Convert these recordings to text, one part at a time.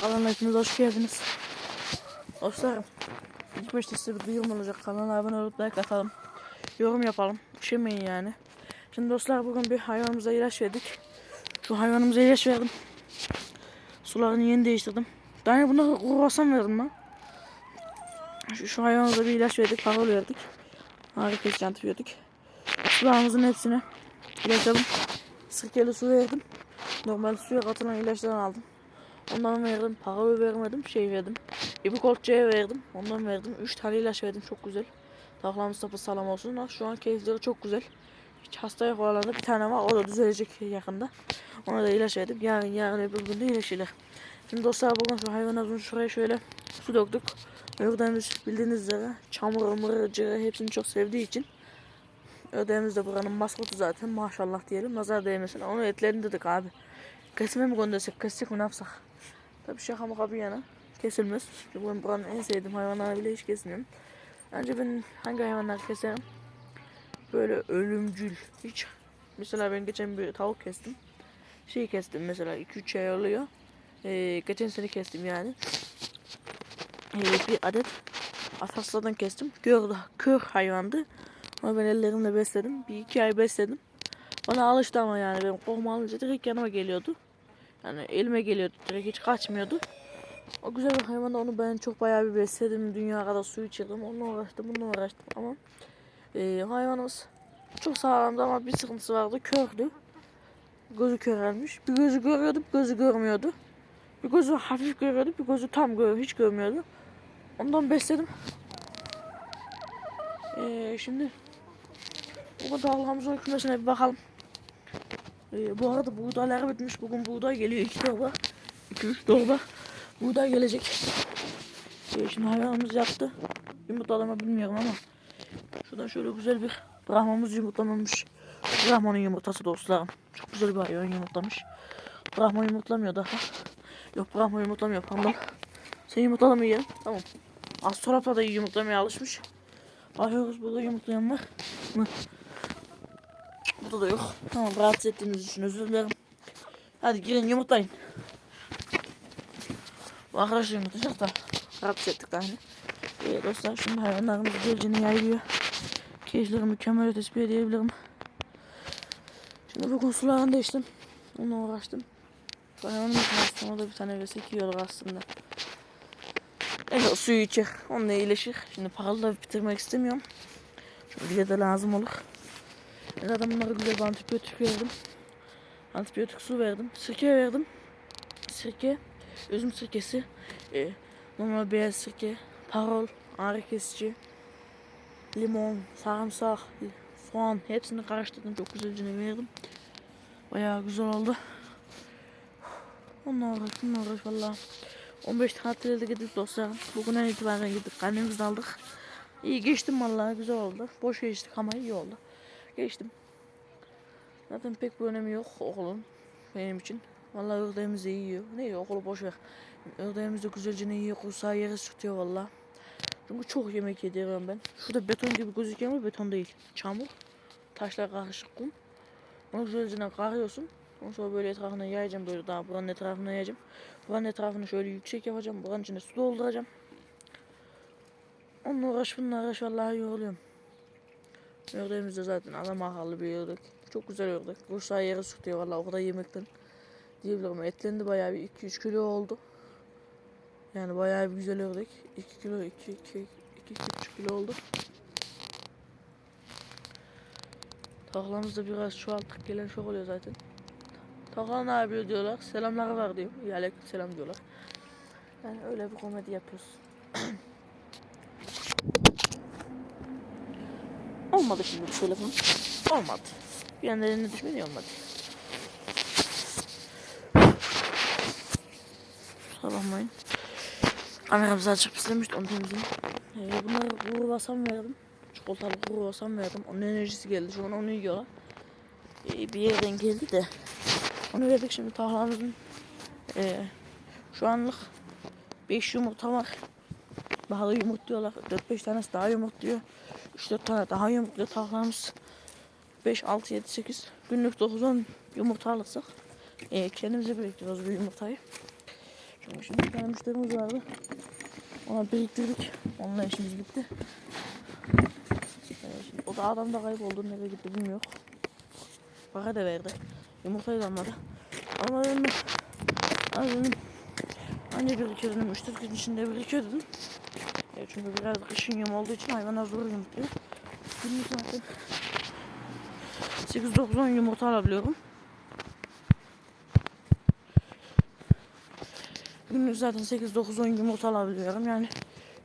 Kanalına hepiniz hoş geldiniz. Dostlarım, ilk başta size bir duyurum olacak. Kanala abone olup like atalım. Yorum yapalım. Üşemeyin yani. Şimdi dostlar bugün bir hayvanımıza ilaç verdik. Şu hayvanımıza ilaç verdim. Sularını yeni değiştirdim. Önce buna kruvasan verdim ben. Şu, şu hayvanımıza bir ilaç verdik. Parol verdik. Harika kesici antibiyotik. Sularımızın hepsine ilaçladım. Sirkeli su verdim. Normal suya katılan ilaçlardan aldım. Ondan verdim. Parayı vermedim. Şey verdim. İbukolçaya verdim. Ondan verdim. 3 tane ilaç verdim. Çok güzel. Tavuklarımız sapı sağlam olsun. Şu an keyifleri çok güzel. Hiç hasta yok olanlarda bir tane var. O da düzelecek yakında. Ona da ilaç verdim. Yarın yarın öbür gün de iyileşirler. Şimdi dostlar bugün şu hayvanımızın şuraya şöyle su döktük. Ördemiz bildiğiniz üzere çamur, mırıcı hepsini çok sevdiği için Ödemiz de buranın maskotu zaten maşallah diyelim. Nazar değmesin. Onu etlerini dedik abi. Kesime mi göndersek, kessek mi ne yapsak? Tabii şaka maka bir yana. Kesilmez. Çünkü ben buranın en sevdiğim hayvanları bile hiç kesmiyorum. Önce ben hangi hayvanları keserim? Böyle ölümcül. Hiç. Mesela ben geçen bir tavuk kestim. Şey kestim mesela 2-3 ay oluyor. Ee, geçen sene kestim yani. Ee, bir adet Ataslardan kestim. Kör, kör hayvandı. Ama ben ellerimle besledim. Bir iki ay besledim. Bana alıştı ama yani benim koluma alınca direkt yanıma geliyordu. Yani elime geliyordu direkt hiç kaçmıyordu. O güzel bir hayvan da onu ben çok bayağı bir besledim. Dünya kadar su içirdim. Onunla uğraştım, bununla uğraştım ama e, hayvanımız çok sağlamdı ama bir sıkıntısı vardı. Kördü. Gözü körelmiş. Bir gözü görüyordu, bir gözü görmüyordu. Bir gözü hafif görüyordu, bir gözü tam görüyor, hiç görmüyordu. Ondan besledim. Ee, şimdi bu dağlarımızın kümesine bir bakalım. Ee, bu arada buğdaylar bitmiş. Bugün buğday geliyor. iki torba. iki üç torba. Buğday gelecek. Ee, şimdi hayvanımız yattı. Yumurtalama bilmiyorum ama. Şuradan şöyle güzel bir Brahmamız yumurtlamamış. Brahmanın yumurtası dostlarım. Çok güzel bir hayvan yumurtlamış. Brahma yumurtlamıyor daha. Yok Brahma yumurtlamıyor pardon. Sen yumurtalama yiyelim. Tamam. Astrolapla da yumurtlamaya alışmış. Bakıyoruz burada yumurtlayan var mı? Burada da yok. Tamam rahatsız ettiğiniz için özür dilerim. Hadi girin yumurtlayın. Bu arkadaşlar yumurtlayacak da rahatsız ettik daha hani. Ee, dostlar şimdi hayvanlarımız geleceğine yayılıyor. Keyifleri mükemmel tespit edebilirim. Şimdi bugün sularını değiştim. Onunla uğraştım. Aslında o da bir tane vesek yiyorlar aslında. Evet suyu içer. Onunla iyileşir. Şimdi paralı da bitirmek istemiyorum. Çünkü bize de lazım olur. Zaten bunlara güzel bir antibiyotik verdim. Antibiyotik su verdim. Sirke verdim. Sirke. Üzüm sirkesi. E, normal beyaz sirke. Parol. Ağrı kesici. Limon. Sarımsak. Soğan. Hepsini karıştırdım. Çok güzelce verdim. Bayağı güzel oldu. Onunla uğraş. Onunla uğraş valla. 15 tatile de gittik dostlarım. Bugünden itibaren gittik. Annemizi aldık. İyi geçtim vallahi güzel oldu. Boş geçtik ama iyi oldu. Geçtim. Zaten pek bir önemi yok okulun benim için. Vallahi ördeğimiz de yiyor. Ne yiyor okulu boş ver. Ördeğimiz de güzelce ne yiyor. Kursağı yere sürtüyor valla. Çünkü çok yemek yediyorum ben. Şurada beton gibi gözüküyor ama beton değil. Çamur. Taşlar karışık kum. Onu güzelce karıyorsun. Ondan sonra böyle etrafına yayacağım böyle daha buranın etrafına yayacağım. Buranın etrafını şöyle yüksek yapacağım. Buranın içine su dolduracağım. Onunla uğraş bununla uğraş vallahi yoruluyorum. De zaten adam akıllı bir ördek. Çok güzel ördek. Kursağı yere sürtüyor vallahi o kadar yemekten. Diyebilirim. Etlendi bayağı bir 2-3 kilo oldu. Yani bayağı bir güzel ördek. 2 kilo 2 2 2 2,5 kilo oldu. Tavuklarımız da biraz çoğalttık gelen çok oluyor zaten. Tavuklar ne yapıyor diyorlar. Selamları var diyor. Ya aleyküm selam diyorlar. Yani öyle bir komedi yapıyoruz. olmadı şimdi bu telefon. Olmadı. Bir anda eline düşmedi olmadı. Kusura bakmayın. Kameramızı açıp istemişti onu temizleyin. Ee, bunları kuru basam verdim. Çikolatalı kuru basam verdim. Onun enerjisi geldi. Şu an onu yiyorlar. Ee, bir yerden geldi de. Onu verdik şimdi tahlamızın. Ee, şu anlık 5 yumurta var. Daha da yumurtluyorlar. 4-5 tanesi daha yumurtluyor. 3-4 tane daha yumurtluyor tahlamız. 5, 6, 7, 8. Günlük 9-10 yumurta alırsak. E, kendimize biriktiriyoruz bu yumurtayı. Şimdi bir tane müşterimiz vardı. Ona biriktirdik. Onunla işimiz bitti. Ee, şimdi o da adam da kayboldu. Nereye gitti bilmiyor. Para da verdi. Yumurtayı da almadı. Ama ben. Ama dedim. Anca birikiyor dedim. 3-4 gün içinde birikiyor dedim. E çünkü biraz kışın yem olduğu için hayvanlar zor yumurtluyor. Günlük zaten 8-9-10 yumurta alabiliyorum. Günlük zaten 8-9-10 yumurta alabiliyorum. Yani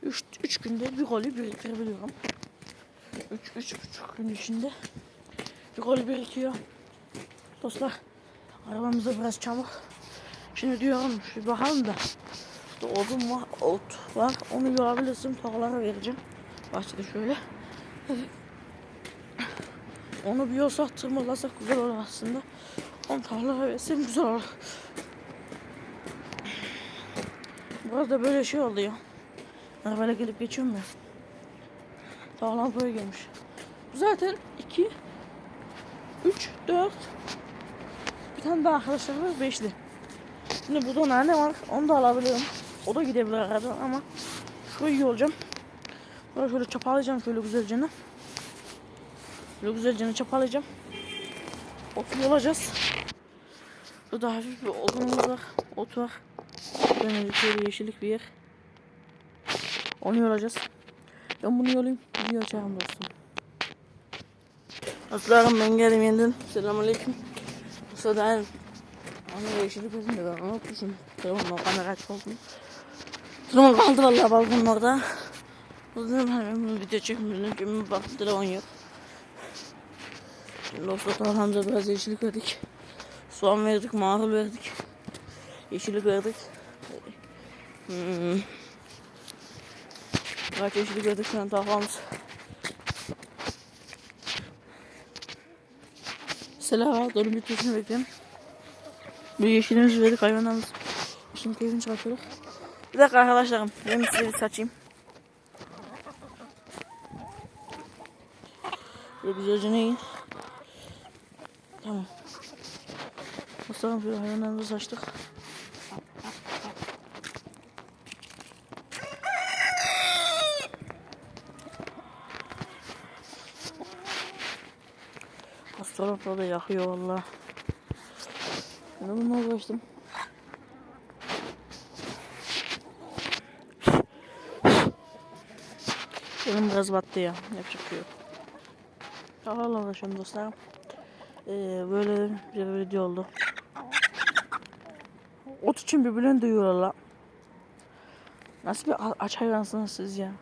3, 3 günde bir koli biriktirebiliyorum. 3 3,5 gün içinde bir koli birikiyor. Dostlar arabamızda biraz çamur. Şimdi diyorum bir bakalım da. İşte odun var, ot var. Onu yorabilirsin. Tohumlara vereceğim. Bahçede şöyle. Onu bir yosak tırmalasak güzel olur aslında. Onu tarlalara versem güzel olur. Burada böyle şey oluyor. Arabayla gelip geçiyorum ya. Sağlam böyle gelmiş. Bu zaten 2 3 4 bir tane daha arkadaşlar var 5'li. Şimdi burada nane var. Onu da alabiliyorum. O da gidebilir arada ama şurayı yolacağım. Böyle şöyle çapalayacağım şöyle güzelce. Böyle güzelce çapalayacağım. Otu yolacağız. Burada hafif bir odunumuz var. Ot var. Böyle şöyle yeşillik bir yer. Onu yolacağız. Ben bunu yolayım. Video açarım dostum. Dostlarım ben geldim yeniden. Selamünaleyküm. Bu en Ana yeşillik gözüm de ben unutmuşum. Telefonla kamera açık oldu. Telefon kaldı vallahi balkonun orada. Ben bunu video çekmiyorum. Şimdi baktım telefon yok. Şimdi dostlar tarhamıza biraz yeşillik verdik. Soğan verdik, marul verdik. Yeşillik verdik. Hmm. Kaç yeşillik verdik şu an tarhamız. Selam, doğru bitmesini bekliyorum. Bu yeşilimizi verdik hayvanlarımız. Şimdi keyfini çıkartıyoruz. Bir dakika arkadaşlarım. Ben size bir saçayım. Böyle güzelce ne yiyin. Tamam. Basalım şöyle hayvanlarımızı saçtık. Hastalıkla da yakıyor vallahi. Ben bununla uğraştım. Benim biraz battı ya. Yapacak bir şey yok. Tarlayla uğraşıyorum dostlarım. Ee, böyle bir video oldu. Ot için birbirlerini duyuyorlar. Nasıl bir aç hayvansınız siz ya?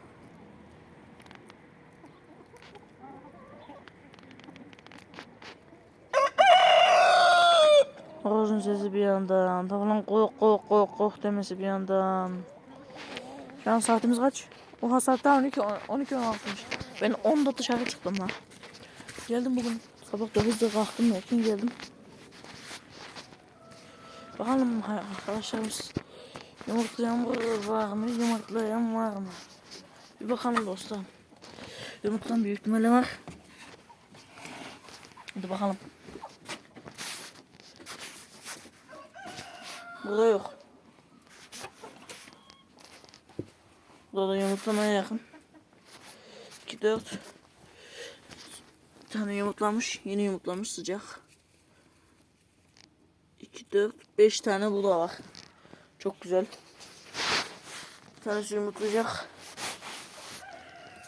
Horozun sesi bir yandan. Tavuğun koyuk koyuk koyuk koyuk demesi bir yandan. Şu an saatimiz kaç? Oha saat daha 12 12 16'mış. Ben 10'da dışarı çıktım lan. Geldim bugün. Sabah 9'da kalktım erken geldim. Bakalım arkadaşlarımız yumurtlayan var mı? Yumurtlayan var mı? Bir bakalım dostlarım. Yumurtlayan büyük ihtimalle var. Hadi bakalım. Burada yok. Da yumurtlamaya yakın. 2 4 Bir tane yumurtlamış. Yeni yumurtlamış sıcak. 2 4 5 tane bu da var. Çok güzel. Bir tanesi yumurtlayacak.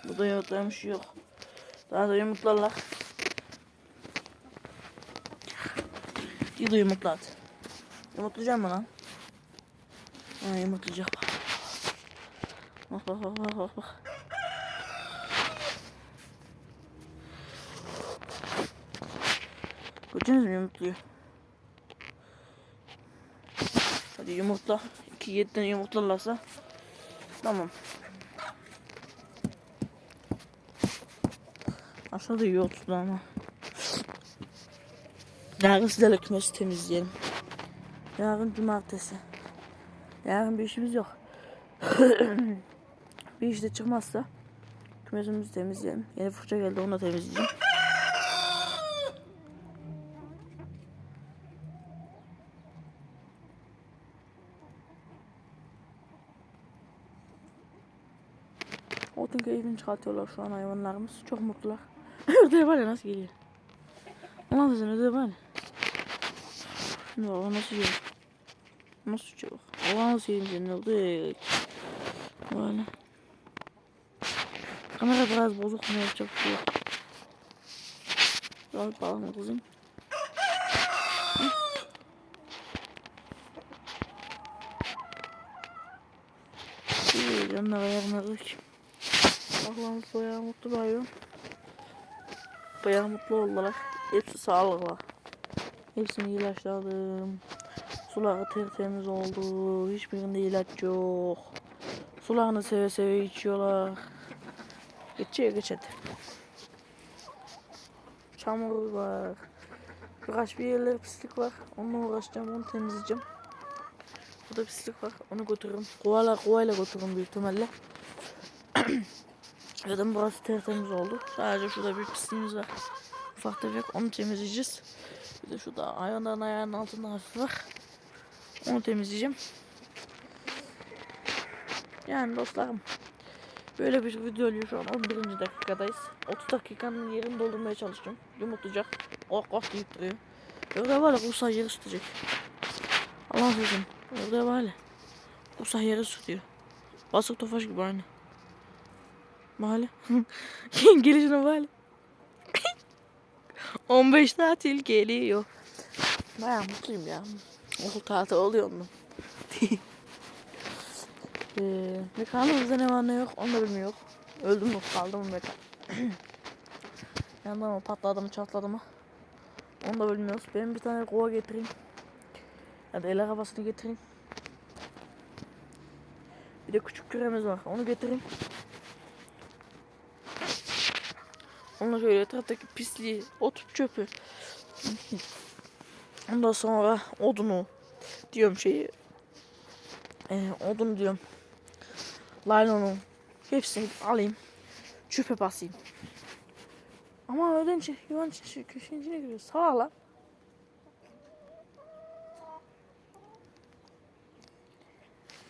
Bu da yumurtlamış yok. Daha da yumurtlarlar. Dido yumurtladı. Yumurtlayacak mı lan? Ha yumurtlayacak bak. Bak bak bak bak bak. Gördünüz mü yumurtluyor. Hadi yumurtla. 2 7 tane yumurtlarlarsa tamam. Aşağıda iyi oturdu ama. Yarın sizlerle kümesi temizleyelim. Yarın cumartesi. Yarın bir işimiz yok. bir işte çıkmazsa kümesimizi temizleyelim. Yeni fırça geldi onu da temizleyeceğim. Otun keyfini çıkartıyorlar şu an hayvanlarımız. Çok mutlular. ödev var ya nasıl geliyor? Ulan sizin ödev var ya. Şimdi Allah nasıl yiyor? Nasıl çabuk? Allah nasıl yiyor? Ne oldu? Böyle. Kamera biraz bozuk mu yapacak yok. Biraz bağlama kızım. İyi canına ayarmadık. Allah'ım bayağı mutlu hayvan. Bayağı mutlu oldular. Hepsi sağlıklı. Hepsini ilaçladım. Suları tertemiz oldu. Hiçbirinde ilaç yok. Sularını seve seve içiyorlar. Geçiyor geç hadi. Çamur var. Birkaç bir yerler pislik var. Onunla uğraşacağım, onu temizleyeceğim. Burada pislik var, onu götürürüm. Kovayla, kovayla götürürüm büyük ihtimalle. Zaten burası tertemiz oldu. Sadece şurada bir pisliğimiz var. Ufak tefek, onu temizleyeceğiz. Bir de şurada hayvanların ayağının altında hafif var. Onu temizleyeceğim. Yani dostlarım. Böyle bir video oluyor şu an 11. dakikadayız. 30 dakikanın yerini doldurmaya çalışacağım. Yumurtlayacak. Oh oh deyip duruyor. Öyle var ya kursa yeri tutacak. Allah sözüm. Öyle var ya. Kursa yeri tutuyor. Basık tofaş gibi aynı. Mahalle. Gelişine mahalle. 15 tatil geliyor. Baya mutluyum ya. Okul tatil oluyor mu? Ee, mekanımızda ne var ne yok onu da bilmiyor. Öldüm mü kaldım mı mekan. Yandan mı patladı mı çatladı mı onu da bilmiyoruz. Ben bir tane kova getireyim. Ya da el arabasını getireyim. Bir de küçük küremiz var onu getireyim. Onunla şöyle etraftaki pisliği, ot çöpü. Ondan sonra odunu diyorum şeyi. Ee, odun diyorum. Laylonu hepsini alayım. Çöpe basayım. Ama öden çek, yuvan içine giriyor. Sağ lan.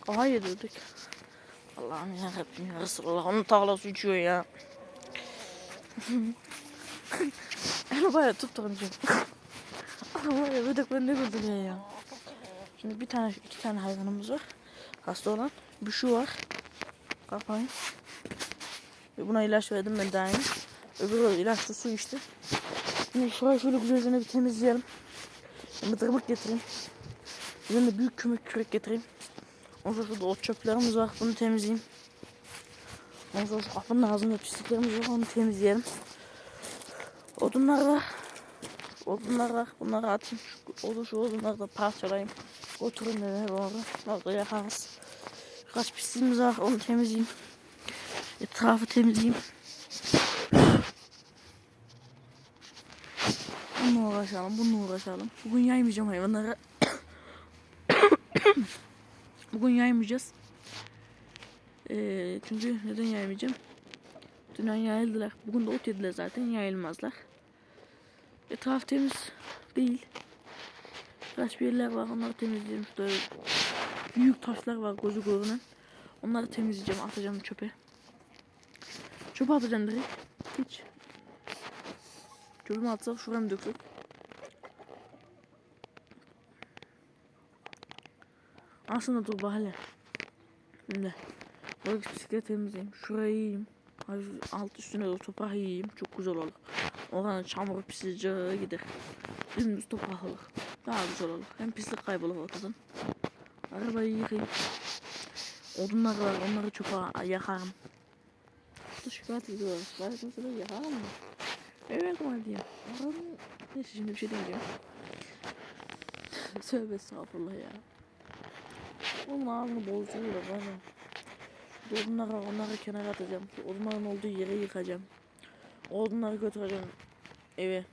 Kaha yedirdik. Allah'ım ya Rabbim ya Resulallah. Onun tağlası uçuyor ya. Onu bayağı tutturacağım. Ama ya ödekler ne güldürüyor ya. Şimdi bir tane, iki tane hayvanımız var. Hasta olan. Bir şu var. Ve buna ilaç verdim ben daha yeni. Öbürü ilaçlı su içti. Şimdi şurayı şöyle güzelce bir temizleyelim. Bir tırmık getireyim. De büyük kümük kürek getireyim. Ondan sonra şurada ot çöplerimiz var. Bunu temizleyeyim. Ondan sonra şu kapının ağzında pisliklerimiz var. Onu temizleyelim. Odunlar var. Odunlar var. Bunları atayım. Şu, odun, şu odunları da parçalayayım. Oturun eve. Orada yakarız. Kaç pisliğimiz var. Onu temizleyeyim. Etrafı temizleyeyim. Bununla uğraşalım. Bununla uğraşalım. Bugün yaymayacağım hayvanları. Bugün yaymayacağız. Ee, çünkü neden yaymayacağım? Dün yayıldılar. Bugün de ot yediler zaten. Yayılmazlar. Etraf temiz değil. Birkaç bir yerler var. Onları temizleyeceğim. Şurada büyük taşlar var gözü görünen. Onları temizleyeceğim. Atacağım çöpe. Çöpe atacağım direkt. Hiç. Çöpümü atsak şuraya mı döksek? Aslında dur bahane. Şimdi. Buradaki bisiklet temizleyeyim. Şurayı yiyeyim. Alt üstüne de toprak yiyeyim. Çok güzel olur. Oradan çamur pislice gider. Dümdüz toprak olur. Daha güzel olur. Hem pislik kaybolur ortadan. Arabayı yıkayayım. Odunlar var. Onları çöpe yakarım. Bu şikayet ediyorlar. Şikayet mesela yakarım mı? Evet var diye. Yakarım. Neyse şimdi bir şey demeyeceğim. Tövbe estağfurullah ya. Onun ağzını bozuyorlar bana. Odunları, onları kenara atacağım. Odunların olduğu yere yıkacağım. Odunları götüreceğim eve.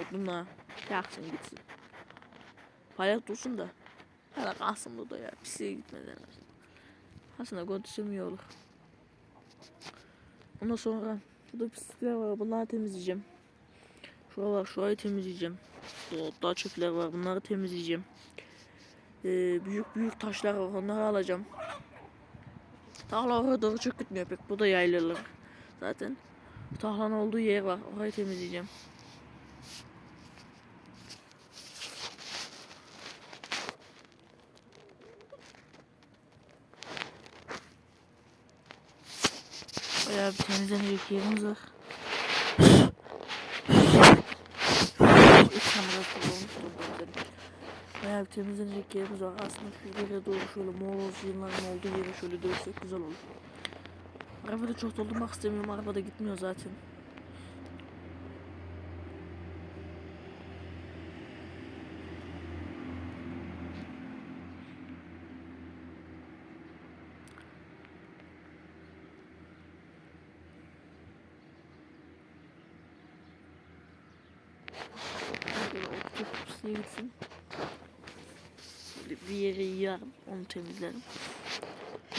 Odunlar yaksın gitsin. Hayat dursun da. Hala kalsın burada ya. Pisliğe gitmeden. Aslında götürsem iyi olur. Ondan sonra burada pislikler var. Bunları temizleyeceğim. Şuraya var. Şurayı temizleyeceğim. Daha çöpler var. Bunları temizleyeceğim. Ee, büyük büyük taşlar var. Onları alacağım. Tahla oraya doğru çok gitmiyor pek. Bu da yaylalar zaten. Tahlanın olduğu yer var. Orayı temizleyeceğim. Bayağı bir temizlenecek yerimiz var. Bayağı bir temizlenecek yerimiz var. Aslında şu yere doğru şöyle moloz yığınların olduğu yere şöyle dönsek güzel olur. Arabada çok doldurmak istemiyorum. Arabada gitmiyor zaten. Böyle oturup pisliğe gitsin. Böyle bir yığarım. Onu temizlerim.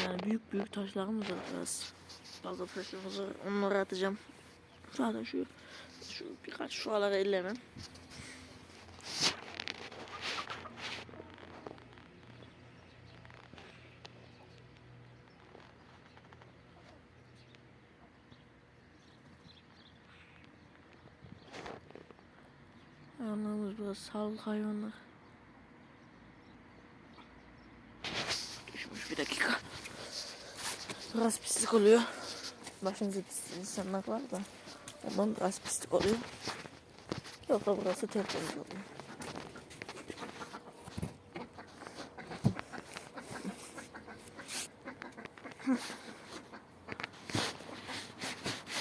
Yani büyük büyük taşlarımız var biraz. Fazla taşlarımız var. Onları atacağım. Zaten şu şu birkaç şuraları ellemem. Hayvanlarımız biraz sağlık hayvanlar. Bir dakika. Biraz pislik oluyor. Başımıza pis insanlar var da. Ondan biraz pislik oluyor. Yoksa burası tertemiz oluyor.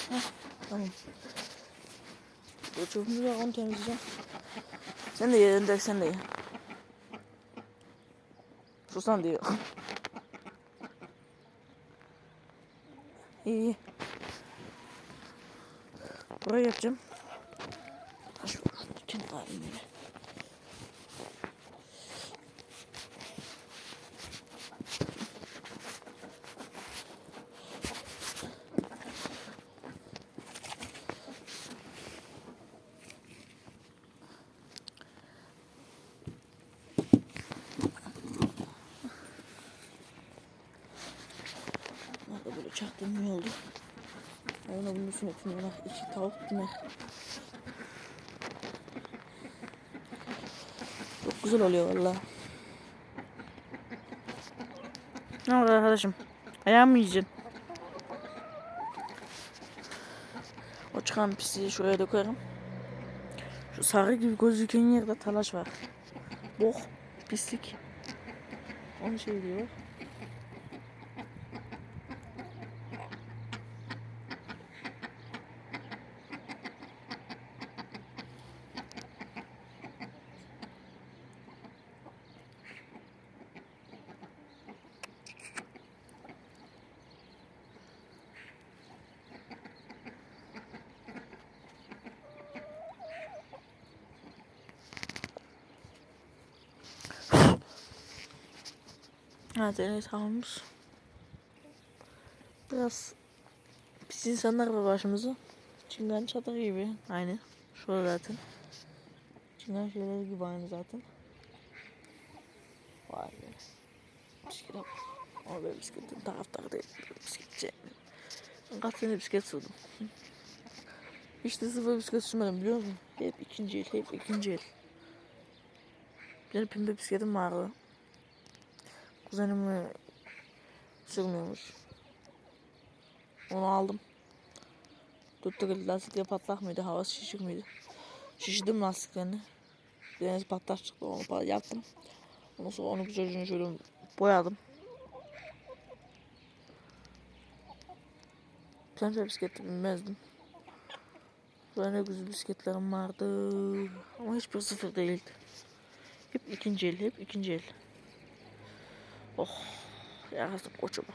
Heh, Tamam. Çöpümüz var onu temizleyeceğim. Sen de ye Önder sen de ye. Susan diyor. посмотрим. Üstüne tünler. iki tavuk tüner. Çok güzel oluyor valla. Ne oldu arkadaşım? Ayağımı yiyeceksin. O çıkan pisliği şuraya dökerim. Şu sarı gibi gözüken yerde talaş var. Bok, pislik. Onu şey diyor. Evet evet. Biraz pis insanlar var başımıza. Çingen çadır gibi. Aynı. Şurada zaten. Çingen şeyleri gibi aynı zaten. Vay be. Bisiklet. Ama ben bisikletin taraftarı değil. Bisikletçi. Kaç sene bisiklet sürdüm. Hiç de sıfır bisiklet sürmedim biliyor musun? Hep ikinci el, hep ikinci el. Bir pembe bisikletim vardı. Kuzenim e, sürmüyormuş. Onu aldım. Tuttuk lastikleri patlak mıydı? Havası şişik miydi? Şişirdim lastiklerini. Bir tanesi patlak çıktı. Onu yaptım. Ondan sonra onu güzelce şöyle boyadım. Pembe bisiklete binmezdim. Böyle güzel bisikletlerim vardı. Ama hiçbir sıfır değildi. Hep ikinci el, hep ikinci el. Oh, yarasın koçuma.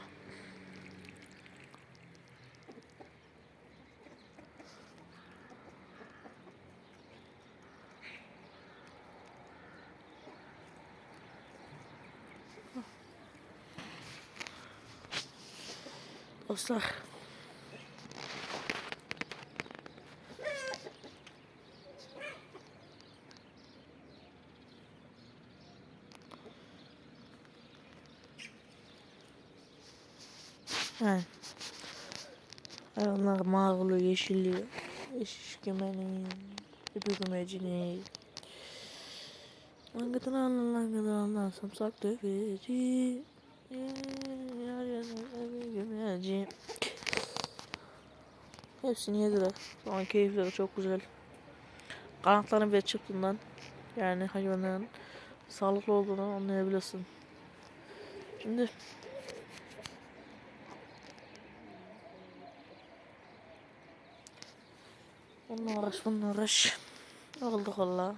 Dostlar. Yani. Hayvanlar mağrulu, yeşilli, eşişkemeni, öpükümecini. Langıtın alın, langıtın alın, samsak döveci. Yar yanar, öpükümeci. Hepsini yediler. Şu an keyifleri çok güzel. Kanatlarını ve çıktığından yani hayvanların sağlıklı olduğunu anlayabilirsin. Şimdi Bununla uğraş, bununla uğraş. Olduk valla.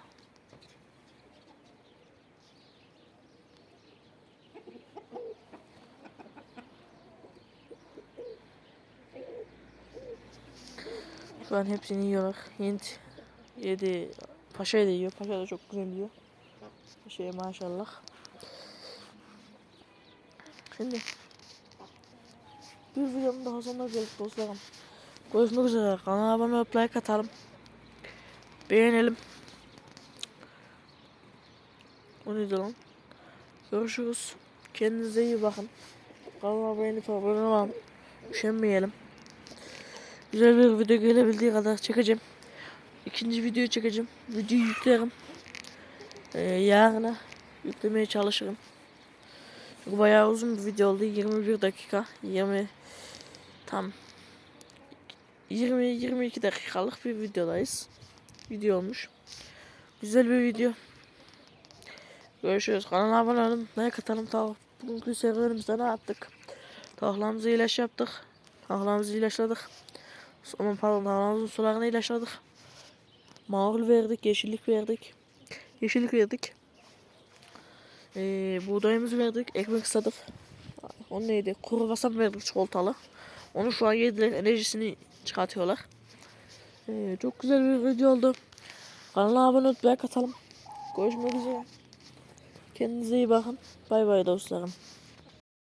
Şu an hepsini yiyorlar. Hint yedi. Paşa da yiyor. Paşa da çok güzel yiyor. Paşa'ya maşallah. Şimdi bir videonun daha sonuna geldik dostlarım. Görüşmek üzere. Kanala abone olup like atalım. Beğenelim. O lan? Görüşürüz. Kendinize iyi bakın. Kanala olup abone olun. Üşenmeyelim. Güzel bir video gelebildiği kadar çekeceğim. İkinci videoyu çekeceğim. Videoyu yüklerim. Ee, yarına yüklemeye çalışırım. Çünkü bayağı uzun bir video oldu. 21 dakika. 20 tam 20-22 dakikalık bir videodayız. Video olmuş. Güzel bir video. Görüşürüz. Kanala abone olun. Like atalım. Tavuk. Bugünkü serüvenimizde ne yaptık? Tavuklarımızı ilaç yaptık. Tavuklarımızı ilaçladık. Aman pardon tavuklarımızın sularını ilaçladık. Mağul verdik. Yeşillik verdik. Yeşillik verdik. Ee, buğdayımızı verdik. Ekmek ısladık. O neydi? Kuru basam verdik çikolatalı. Onu şu an yediler. Enerjisini çıkartıyorlar. Ee, çok güzel bir video oldu. Kanala abone olup like atalım. Görüşmek üzere. Kendinize iyi bakın. Bay bay dostlarım.